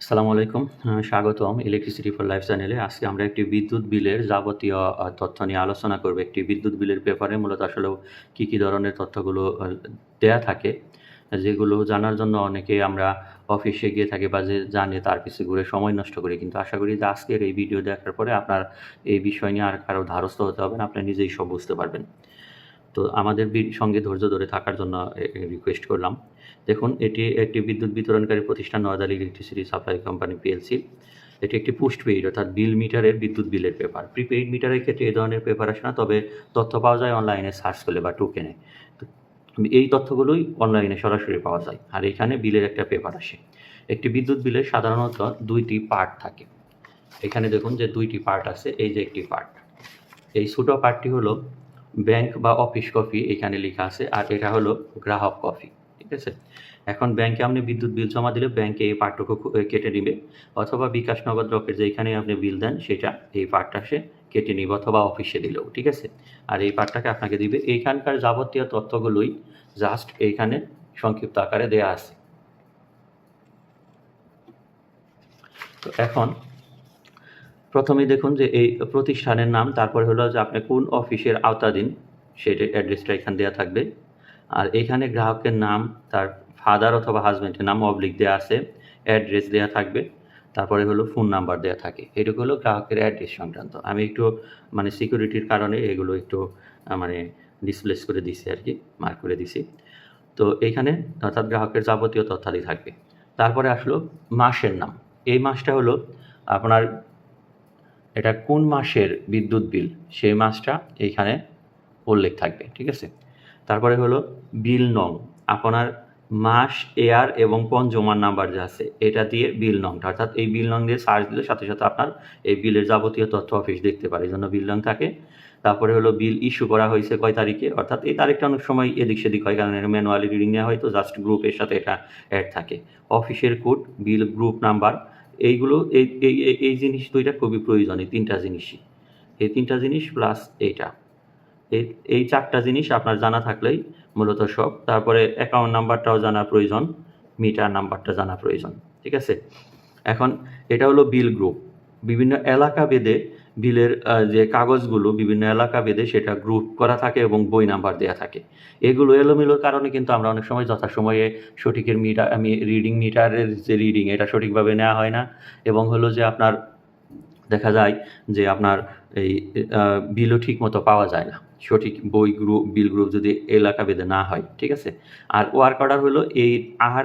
আসসালামু আলাইকুম স্বাগতম ইলেকট্রিসিটি ফর লাইফ চ্যানেলে আজকে আমরা একটি বিদ্যুৎ বিলের যাবতীয় তথ্য নিয়ে আলোচনা করব। একটি বিদ্যুৎ বিলের পেপারে মূলত আসলে কী কী ধরনের তথ্যগুলো দেয়া থাকে, যেগুলো জানার জন্য অনেকে আমরা অফিসে গিয়ে থাকি বা যে জানে তার পিছনে ঘুরে সময় নষ্ট করি। কিন্তু আশা করি যে আজকের এই ভিডিও দেখার পরে আপনার এই বিষয় নিয়ে আর কারও ধারস্থ হতে হবে না, আপনি নিজেই সব বুঝতে পারবেন। তো আমাদের সঙ্গে ধৈর্য ধরে থাকার জন্য রিকোয়েস্ট করলাম। দেখুন, এটি একটি বিদ্যুৎ বিতরণকারী প্রতিষ্ঠান নয়াদাল ইলেকট্রিসিটি সাপ্লাই কোম্পানি পিএলসি এটি একটি পোস্ট পেইড অর্থাৎ বিল মিটারের বিদ্যুৎ বিলের পেপার প্রিপেইড মিটারের ক্ষেত্রে এই ধরনের পেপার আসে না, তবে তথ্য পাওয়া যায় অনলাইনে সার্চ করলে বা টোকেনে এই তথ্যগুলোই অনলাইনে সরাসরি পাওয়া যায়, আর এখানে বিলের একটা পেপার আসে। একটি বিদ্যুৎ বিলের সাধারণত দুইটি পার্ট থাকে। এখানে দেখুন যে দুইটি পার্ট আছে, এই যে একটি পার্ট এই ছোটো পার্টটি হলো ব্যাংক বা অফিস কফি এখানে লেখা আছে, আর এটা হলো গ্রাহক কফি ঠিক আছে? এখন ব্যাংকে আপনি বিদ্যুৎ বিল জমা দিলে ব্যাংকে এই পার্টটুকু কেটে নিবে, অথবা বিকাশ নগদ রকের যেখানে আপনি বিল দেন, সেটা এই পার্টটা সে কেটে নিবে অথবা অফিসে দিলেও, ঠিক আছে? আর এই পার্টটাকে আপনাকে দিবে, এইখানকার যাবতীয় তথ্যগুলোই জাস্ট এইখানে সংক্ষিপ্ত আকারে দেয়া আছে। তো এখন প্রথমেই দেখুন যে এই প্রতিষ্ঠানের নাম, তারপরে হলো যে আপনি কোন অফিসের আওতাধীন, সেটা অ্যাড্রেসটা এখানে দেওয়া থাকবে। আর এখানে গ্রাহকের নাম, তার ফাদার অথবা হাজব্যান্ডের নাম অবলিক দেওয়া আছে অ্যাড্রেস দেওয়া থাকবে, তারপরে হলো ফোন নাম্বার দেওয়া থাকে। এটুকু হলো গ্রাহকের অ্যাড্রেস সংক্রান্ত। আমি একটু মানে সিকিউরিটির কারণে এগুলো একটু মানে ডিসপ্লেস করে দিছি আর কি মার্ক করে দিছি। তো এইখানে অর্থাৎ গ্রাহকের যাবতীয় তথ্যাদি থাকবে। তারপরে আসলো মাসের নাম। এই মাসটা হলো আপনার এটা কোন মাসের বিদ্যুৎ বিল? সেই মাসটা এইখানে উল্লেখ থাকবে, ঠিক আছে? তারপরে হলো বিল নং। আপনার মাস এয়ার এবং পঞ্জমার নাম্বার যা আছে, এটা দিয়ে বিল নংটা। অর্থাৎ এই বিল নং দিয়ে সার্চ দিলে সাথে সাথে আপনার এই বিলের যাবতীয় তথ্য অফিস দেখতে পারে, এই জন্য বিল নং থাকে। তারপরে হলো বিল ইস্যু করা হয়েছে কয় তারিখে? অর্থাৎ এই তারিখটা অনেক সময় এদিক সেদিক হয়, কারণ এটা ম্যানুয়ালি রিডিং নেওয়া হয়, তো জাস্ট গ্রুপের সাথে এটা অ্যাড থাকে। অফিসের কোড, বিল গ্রুপ নাম্বার এইগুলো, এই এই জিনিস দুইটা খুবই প্রয়োজন এই তিনটা জিনিসই। এই তিনটা জিনিস প্লাস এইটা। এই এই চারটা জিনিস আপনার জানা থাকলেই মূলত সব। তারপরে অ্যাকাউন্ট নাম্বারটাও জানা প্রয়োজন মিটার নাম্বারটা জানা প্রয়োজন, ঠিক আছে? এখন এটা হলো বিল গ্রুপ বিভিন্ন এলাকা ভেদে বিলের যে কাগজগুলো বিভিন্ন এলাকা বেঁধে সেটা গ্রুপ করা থাকে এবং বই নাম্বার দেওয়া থাকে। এগুলো এলোমেলোর কারণে কিন্তু আমরা অনেক সময় যথাসময়ে সঠিকের মিটার আমি রিডিং মিটারের যে রিডিং এটা সঠিকভাবে নেওয়া হয় না। এবং হলো যে আপনার, দেখা যায় যে আপনার এই বিলও ঠিক মতো পাওয়া যায় না। সঠিক বই গ্রুপ, বিল গ্রুপ যদি এলাকা ভেদে না হয়, ঠিক আছে? আর ওয়ার্ক অর্ডার হলো এই আর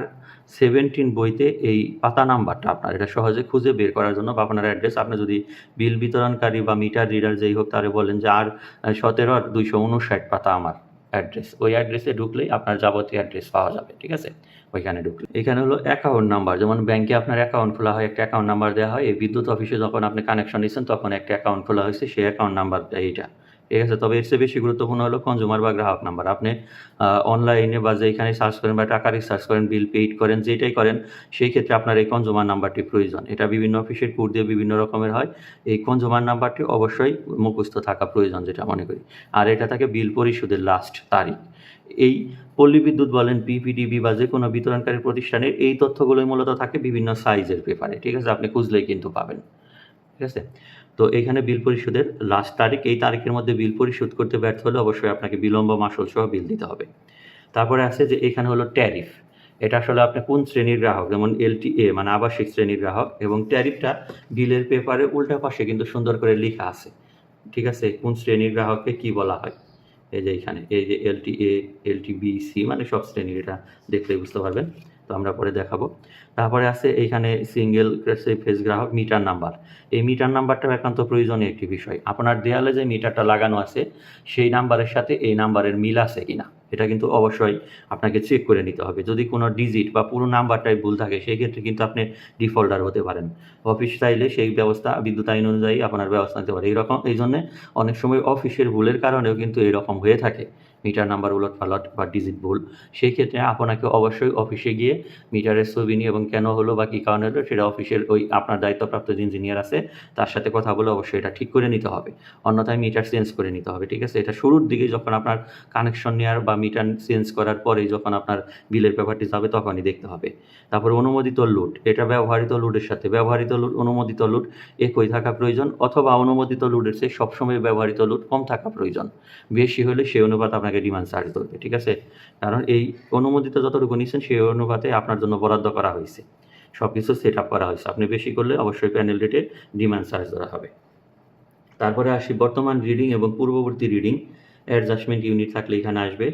সেভেন্টিন বইতে এই পাতা নাম্বারটা আপনার, এটা সহজে খুঁজে বের করার জন্য বা আপনার অ্যাড্রেস। আপনি যদি বিল বিতরণকারী বা মিটার রিডার যেই হোক তারে বলেন যে আর সতেরো আর দুইশো উনষাট পাতা আমার অ্যাড্রেস। ওই অ্যাড্রেসে ঢুকলেই আপনার যাবতীয় অ্যাড্রেস পাওয়া যাবে, ঠিক আছে? ওইখানে ঢুকলে। এখানে হলো অ্যাকাউন্ট নাম্বার যেমন ব্যাংকে আপনার অ্যাকাউন্ট খোলা হয়, একটা অ্যাকাউন্ট নাম্বার দেওয়া হয়। এই বিদ্যুৎ অফিসে যখন আপনি কানেকশন নিচ্ছেন তখন একটা অ্যাকাউন্ট খোলা হয়েছে, সেই অ্যাকাউন্ট নাম্বারটা এইটা। ঠিক আছে? তবে এর চেয়ে বেশি গুরুত্বপূর্ণ হলো কনজুমার বা গ্রাহক নাম্বার আপনি অনলাইনে বা যেখানে সার্চ করেন বা টাকা রিসার্চ করেন বিল পেইড করেন, যেটাই করেন, সেই ক্ষেত্রে আপনার এই কনজুমার নাম্বারটি প্রয়োজন। এটা বিভিন্ন অফিসের কোড দিয়ে বিভিন্ন রকমের হয়। এই কনজুমার নাম্বারটি অবশ্যই মুখস্থ থাকা প্রয়োজন, যেটা মনে করি। আর এটা থাকে বিল পরিশোধের লাস্ট তারিখ। এই পল্লী বিদ্যুৎ বলেন পিপিডিবি বা যে কোনো বিতরণকারী প্রতিষ্ঠানের এই তথ্যগুলোই মূলত থাকে বিভিন্ন সাইজের পেপারে ঠিক আছে? আপনি খুঁজলেই কিন্তু পাবেন। ঠিক আছে? তো এখানে বিল পরিশোধের লাস্ট তারিখ, এই তারিখের মধ্যে বিল পরিশোধ করতে ব্যর্থ হলে অবশ্যই আপনাকে বিলম্ব মাসুল সহ বিল দিতে হবে। তারপরে আছে যে এখানে হলো ট্যারিফ এটা আসলে আপনি কোন শ্রেণির গ্রাহক? যেমন এলটিএ মানে আবাসিক শ্রেণির গ্রাহক। এবং ট্যারিফটা বিলের পেপারে উল্টা পাশে কিন্তু সুন্দর করে লেখা আছে। ঠিক আছে? কোন শ্রেণির গ্রাহককে কি বলা হয়? এই যে এখানে, এই যে এলটিএ এলটিবিসি মানে সব শ্রেণির এটা দেখলেই বুঝতে পারবেন। তো আমরা পরে দেখাবো। তারপরে আছে এইখানে সিঙ্গেল ফেস গ্রাহক মিটার নাম্বার এই মিটার নাম্বারটা একান্ত প্রয়োজনীয় একটি বিষয়। আপনার দেয়ালে যে মিটারটা লাগানো আছে, সেই নাম্বারের সাথে এই নাম্বারের মিল আছে কিনা? এটা কিন্তু অবশ্যই আপনাকে চেক করে নিতে হবে। যদি কোনো ডিজিট বা পুরো নাম্বারটাই ভুল থাকে সেই ক্ষেত্রে কিন্তু আপনি ডিফল্টার হতে পারেন। অফিস চাইলে সেই ব্যবস্থা, বিদ্যুৎ আইন অনুযায়ী আপনার ব্যবস্থা নিতে পারে। এইরকম, এই জন্যে অনেক সময় অফিসের ভুলের কারণেও কিন্তু এরকম হয়ে থাকে। মিটার নাম্বার উলট পালট বা ডিজিট ভুল। সেই ক্ষেত্রে আপনাকে অবশ্যই অফিসে গিয়ে মিটারের ছবি নিয়ে এবং কেন হলো বা কী কারণে হলো, সেটা অফিসের ওই আপনার দায়িত্বপ্রাপ্ত যে ইঞ্জিনিয়ার আছে, তার সাথে কথা বলে অবশ্যই এটা ঠিক করে নিতে হবে। অন্যথায় মিটার চেঞ্জ করে নিতে হবে, ঠিক আছে? এটা শুরুর দিকে যখন আপনার কানেকশন নেওয়ার বা মিটার চেঞ্জ করার পরেই যখন আপনার বিলের ব্যাপারটি যাবে তখনই দেখতে হবে। তারপর অনুমোদিত লুট এটা ব্যবহৃত লুটের সাথে ব্যবহৃত লুট অনুমোদিত লুট একই থাকা প্রয়োজন অথবা অনুমোদিত লুটের চেয়ে সবসময় ব্যবহৃত লুট কম থাকা প্রয়োজন। বেশি হলে সেই অনুপাত আপনাকে ডিমান্ড চার্জ ধরবে ঠিক আছে? কারণ এই অনুমোদিত যতটুকু নিচ্ছেন সেই অনুপাতে আপনার জন্য বরাদ্দ করা হয়েছে। সব কিছু সেট আপ করা হয়েছে। আপনি বেশি করলে অবশ্যই প্যানেল রেটে ডিমান্ড চার্জ ধরা হবে। তারপরে আসি বর্তমান রিডিং এবং পূর্ববর্তী রিডিং অ্যাডজাস্টমেন্ট ইউনিট থাকলে এখানে আসবে।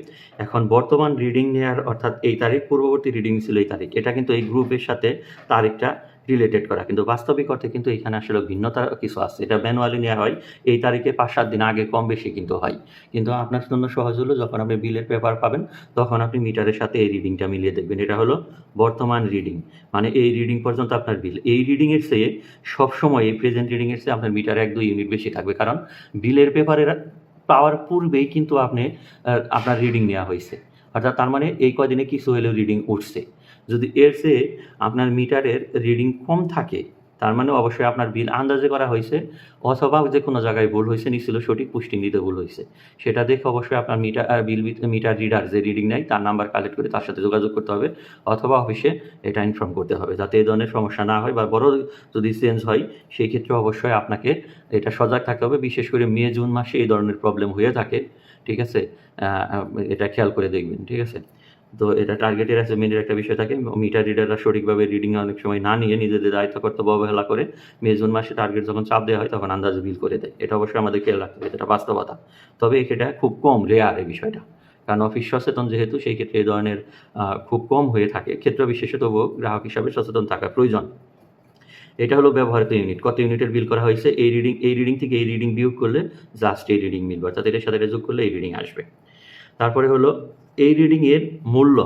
এখন বর্তমান রিডিং নেওয়ার অর্থাৎ এই তারিখ, পূর্ববর্তী রিডিং ছিল এই তারিখ। এটা কিন্তু এই গ্রুপের সাথে তারিখটা রিলেটেড করা। কিন্তু বাস্তবিক অর্থে কিন্তু এখানে আসলে ভিন্নতা কিছু আছে। এটা ম্যানুয়ালি নেওয়া হয়। এই তারিখে পাঁচ সাত দিন আগে কম বেশি কিন্তু হয়। কিন্তু আপনার জন্য সহজ হলো, যখন আপনি বিলের পেপার পাবেন, তখন আপনি মিটারের সাথে এই রিডিংটা মিলিয়ে দেখবেন। এটা হলো বর্তমান রিডিং মানে এই রিডিং পর্যন্ত আপনার বিল এই রিডিংয়ের চেয়ে সবসময় এই প্রেজেন্ট রিডিংয়ের চেয়ে আপনার মিটারে এক দুই ইউনিট বেশি থাকবে। কারণ বিলের পেপারের পাওয়ার পূর্বেই কিন্তু আপনি আপনার রিডিং নেওয়া হয়েছে। অর্থাৎ তার মানে এই কদিনে কিছু হলেও রিডিং উঠছে। যদি এর চেয়ে আপনার মিটারের রিডিং কম থাকে তার মানে অবশ্যই আপনার বিল আন্দাজে করা হয়েছে, অথবা যে কোনো জায়গায় ভুল হয়েছে, নিশ্চিত সঠিক পুষ্টি নিতে ভুল হয়েছে। সেটা দেখে অবশ্যই আপনার মিটার বিল মিটার রিডার যে রিডিং নেয়, তার নাম্বার কালেক্ট করে তার সাথে যোগাযোগ করতে হবে, অথবা অফিসে এটা ইনফর্ম করতে হবে, যাতে এই ধরনের সমস্যা না হয় বা বড় যদি চেঞ্জ হয় সেই ক্ষেত্রে অবশ্যই আপনাকে এটা সজাগ থাকতে হবে, বিশেষ করে মে, জুন মাসে এই ধরনের প্রবলেম হয়ে থাকে, ঠিক আছে? এটা খেয়াল করে দেখবেন, ঠিক আছে? তো এটা টার্গেটের অ্যাসেসমেন্টের একটা বিষয় থাকে। মিটার রিডাররা সঠিকভাবে রিডিং অনেক সময় না নিয়ে নিজেদের দায়িত্ব কর্তব্য অবহেলা করে মে জুন মাসে টার্গেট যখন চাপ দেওয়া হয় তখন আন্দাজে বিল করে দেয়। এটা অবশ্যই আমাদের খেয়াল রাখতে হবে, এটা বাস্তবতা। তবে এটা খুব কম রেয়ার এই বিষয়টা। কারণ অফিস সচেতন যেহেতু, সেই ক্ষেত্রে এই ধরনের খুব কম হয়ে থাকে। ক্ষেত্র বিশেষে তবুও গ্রাহক হিসাবে সচেতন থাকা প্রয়োজন। এটা হলো ব্যবহৃত ইউনিট কত ইউনিটের বিল করা হয়েছে? এই রিডিং এই রিডিং থেকে এই রিডিং বিয়োগ করলে জাস্ট এই রিডিং মিলবে। অর্থাৎ এটার সাথে এটা যোগ করলে এই রিডিং আসবে। তারপরে হলো এই রিডিংয়ের মূল্য।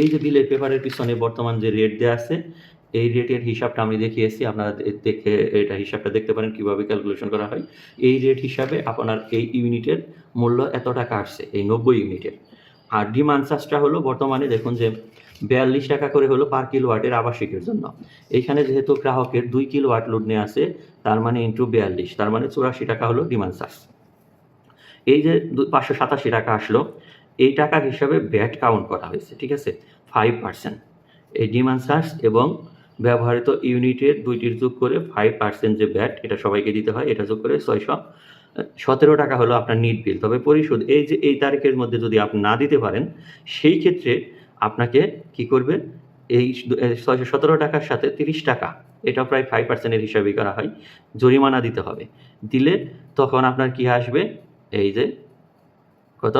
এই যে বিলের পেপারের পিছনে বর্তমান যে রেট দেওয়া আছে, এই রেটের হিসাবটা আমি দেখিয়েছি। আপনারা দেখে এটা হিসাবটা দেখতে পারেন, কীভাবে ক্যালকুলেশন করা হয়। এই রেট হিসাবে আপনার এই ইউনিটের মূল্য এত টাকা আসছে, এই নব্বই ইউনিটের। আর ডিমান্ড চার্জটা হলো বর্তমানে দেখুন যে বিয়াল্লিশ টাকা করে হলো পার কিলোওয়াটের আবাসিকের জন্য। এইখানে যেহেতু গ্রাহকের দুই কিলোওয়াট লোড নিয়ে আছে, তার মানে ইন্টু বিয়াল্লিশ, তার মানে চুরাশি টাকা হলো ডিমান্ড চার্জ এই যে পাঁচশো সাতাশি টাকা আসলো এই টাকার হিসাবে ব্যাট কাউন্ট করা হয়েছে, ঠিক আছে? ফাইভ পার্সেন্ট এই ডিমান্ড চার্জ এবং ব্যবহৃত ইউনিটের দুইটির যোগ করে ফাইভ পার্সেন্ট যে ব্যাট, এটা সবাইকে দিতে হয়, এটা যোগ করে ছয়শো সতেরো টাকা হলো আপনার নিট বিল তবে পরিশোধ, এই যে এই তারিখের মধ্যে যদি আপনি না দিতে পারেন, সেই ক্ষেত্রে আপনাকে কি করবে? এই ছয়শো সতেরো টাকার সাথে তিরিশ টাকা এটা প্রায় ফাইভ পার্সেন্টের হিসাবে করা হয়, জরিমানা দিতে হবে। দিলে তখন আপনার কি আসবে? এই যে, কত?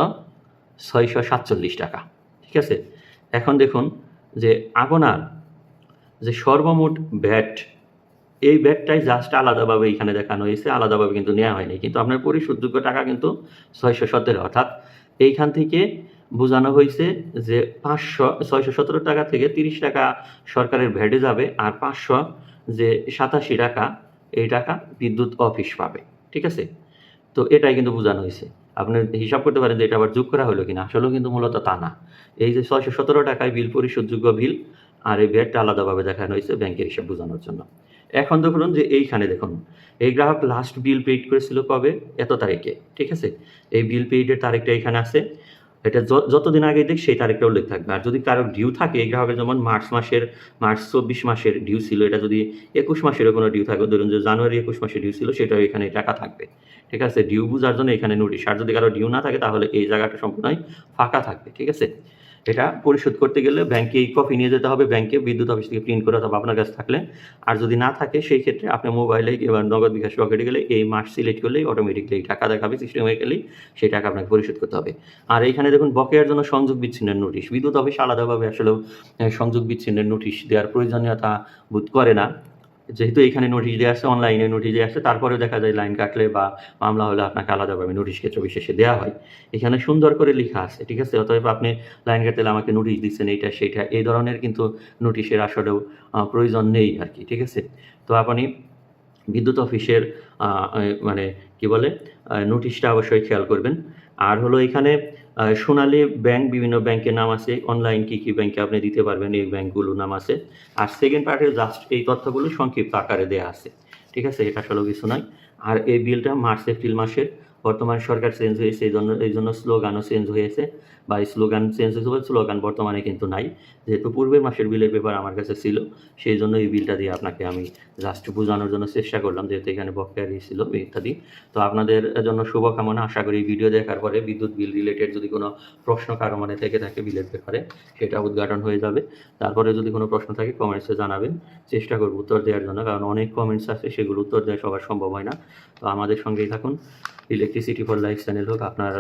ছয়শো সাতচল্লিশ টাকা। ঠিক আছে? এখন দেখুন যে আপনার যে সর্বমোট ব্যাট, এই ব্যাটটাই জাস্ট আলাদাভাবে এখানে দেখানো হয়েছে, আলাদাভাবে কিন্তু নেওয়া হয়নি। কিন্তু আপনার পরিশোধযোগ্য টাকা কিন্তু ছয়শো সতেরো, অর্থাৎ এইখান থেকে বোঝানো হয়েছে যে পাঁচশো, ছয়শো সতেরো টাকা থেকে তিরিশ টাকা সরকারের ভ্যাটে যাবে আর পাঁচশো যে সাতাশি টাকা, এই টাকা বিদ্যুৎ অফিস পাবে। ঠিক আছে? তো এটাই কিন্তু বোঝানো হয়েছে। আপনি হিসাব করতে পারেন যে এটা আবার যোগ করা হলো কিনা। আসলেও কিন্তু মূলত তা না। এই যে ছয়শো সতেরো টাকায় বিল পরিশোধযোগ্য বিল, আর এই ব্যাগটা আলাদাভাবে দেখানো হয়েছে ব্যাংকের হিসাব বোঝানোর জন্য। এখন দেখুন যে এইখানে দেখুন, এই গ্রাহক লাস্ট বিল পেইড করেছিল কবে? এত তারিখে, ঠিক আছে? এই বিল পেইডের তারিখটা এখানে আছে। এটা যতদিন আগে দেখ, সেই তারিখটা উল্লেখ থাকবে। আর যদি কারও ডিউ থাকে গ্রাহকের যেমন মার্চ মাসের, মার্চ চব্বিশ মাসের ডিউ ছিল, এটা যদি একুশ মাসের কোনো ডিউ থাকে, ধরুন যে জানুয়ারি একুশ মাসের ডিউ ছিল, সেটাও এখানে টাকা থাকবে। ঠিক আছে? ডিউ বুঝার জন্য এখানে নোটিশ আর যদি কারও ডিউ না থাকে, তাহলে এই জায়গাটা সম্পূর্ণই ফাঁকা থাকবে। ঠিক আছে? এটা পরিশোধ করতে গেলে ব্যাংকে এই কপি নিয়ে যেতে হবে, ব্যাংকে বিদ্যুৎ অফিস থেকে প্রিন্ট করে অথবা আপনার কাছে থাকলে। আর যদি না থাকে, সেই ক্ষেত্রে আপনি মোবাইলে এবার নগদ বিকাশ পকেটে গেলে এই মাস সিলেক্ট করলেই অটোমেটিকলি এই টাকা দেখাবে সিস্টেমেটিক্যালি সেই টাকা আপনাকে পরিশোধ করতে হবে। আর এইখানে দেখুন, বকেয়ার জন্য সংযোগ বিচ্ছিন্নের নোটিশ বিদ্যুৎ অফিস আলাদাভাবে আসলে সংযোগ বিচ্ছিন্নের নোটিশ দেওয়ার প্রয়োজনীয়তা বোধ করে না। যেহেতু এখানে নোটিশ দেওয়া আছে অনলাইনে নোটিশ দেওয়া আছে, তারপরেও দেখা যায় লাইন কাটলে বা মামলা হলে আপনাকে আলাদাভাবে নোটিশ ক্ষেত্র বিশেষে দেওয়া হয়। এখানে সুন্দর করে লেখা আছে, ঠিক আছে? অতএব আপনি লাইন কাটলে আমাকে নোটিশ দিচ্ছেন এইটা, সেইটা, এই ধরনের কিন্তু নোটিশের আসলেও প্রয়োজন নেই আর কি ঠিক আছে? তো আপনি বিদ্যুৎ অফিসের মানে কি বলে নোটিশটা অবশ্যই খেয়াল করবেন। আর হলো এখানে সোনালী ব্যাংক বিভিন্ন ব্যাংকের নাম আছে। অনলাইন কি কি ব্যাংকে আপনি দিতে পারবেন, এই ব্যাংকগুলোর নাম আছে। আর সেকেন্ড পার্টে জাস্ট এই তথ্যগুলো সংক্ষিপ্ত আকারে দেওয়া আছে। ঠিক আছে? এটা আসলে কিছু নয়। আর এই বিলটা মার্চ, এপ্রিল মাসে বর্তমান সরকার চেঞ্জ হয়েছে, এই জন্য এই জন্য স্লোগানও চেঞ্জ হয়েছে। বা স্লোগান চেঞ্জ হয়েছে বলে স্লোগান বর্তমানে কিন্তু নাই। যেহেতু পূর্বের মাসের বিলের পেপার আমার কাছে ছিল, সেই জন্য এই বিলটা দিয়ে আপনাকে আমি জাস্ট বোঝানোর জন্য চেষ্টা করলাম, যেহেতু এখানে বকেয়া ছিল ইত্যাদি। তো আপনাদের জন্য শুভকামনা, আশা করি ভিডিও দেখার পরে বিদ্যুৎ বিল রিলেটেড যদি কোনো প্রশ্ন কারও মনে থেকে থাকে বিলের পেপারে সেটা উদ্ঘাটন হয়ে যাবে। তারপরে যদি কোনো প্রশ্ন থাকে কমেন্টসে জানাবেন। চেষ্টা করব উত্তর দেওয়ার জন্য, কারণ অনেক কমেন্টস আছে, সেগুলো উত্তর দেওয়া সবার সম্ভব হয় না। তো আমাদের সঙ্গেই থাকুন। ইলেকট্রিসিটি ফর লাইফ চ্যানেল হোক, আপনার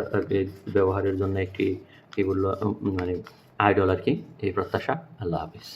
ব্যবহারের জন্য একটি বলল মানে আইডল আর কি, এই প্রত্যাশা। আল্লাহ হাফিজ।